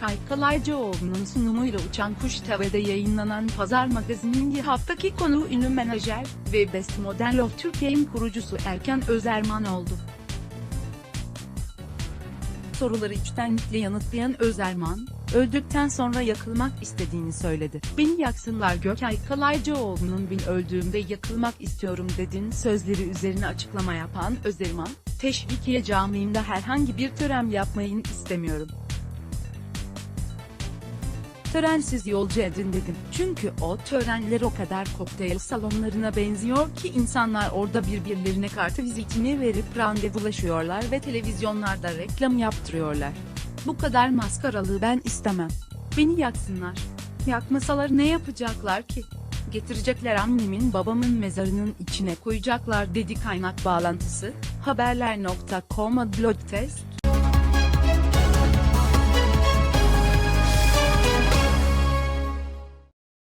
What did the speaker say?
Gökay Kalaycıoğlu'nun sunumuyla Uçan Kuş TV'de yayınlanan Pazar Magazin'in haftaki konuğu ünlü menajer ve Best Model of Türkiye'nin kurucusu Erken Özerman oldu. Soruları içtenlikle yanıtlayan Özerman, öldükten sonra yakılmak istediğini söyledi. Beni yaksınlar Gökay Kalaycıoğlu'nun bin öldüğümde yakılmak istiyorum dedin sözleri üzerine açıklama yapan Özerman, Teşvikiye Camii'nde herhangi bir tören yapmayın istemiyorum. Törensiz yolcu edin dedim. Çünkü o törenler o kadar kokteyl salonlarına benziyor ki insanlar orada birbirlerine kartı vizitini verip randevulaşıyorlar ve televizyonlarda reklam yaptırıyorlar. Bu kadar maskaralığı ben istemem. Beni yaksınlar. Yakmasalar ne yapacaklar ki? Getirecekler annemin babamın mezarının içine koyacaklar dedi kaynak bağlantısı. Haberler.com Adlog test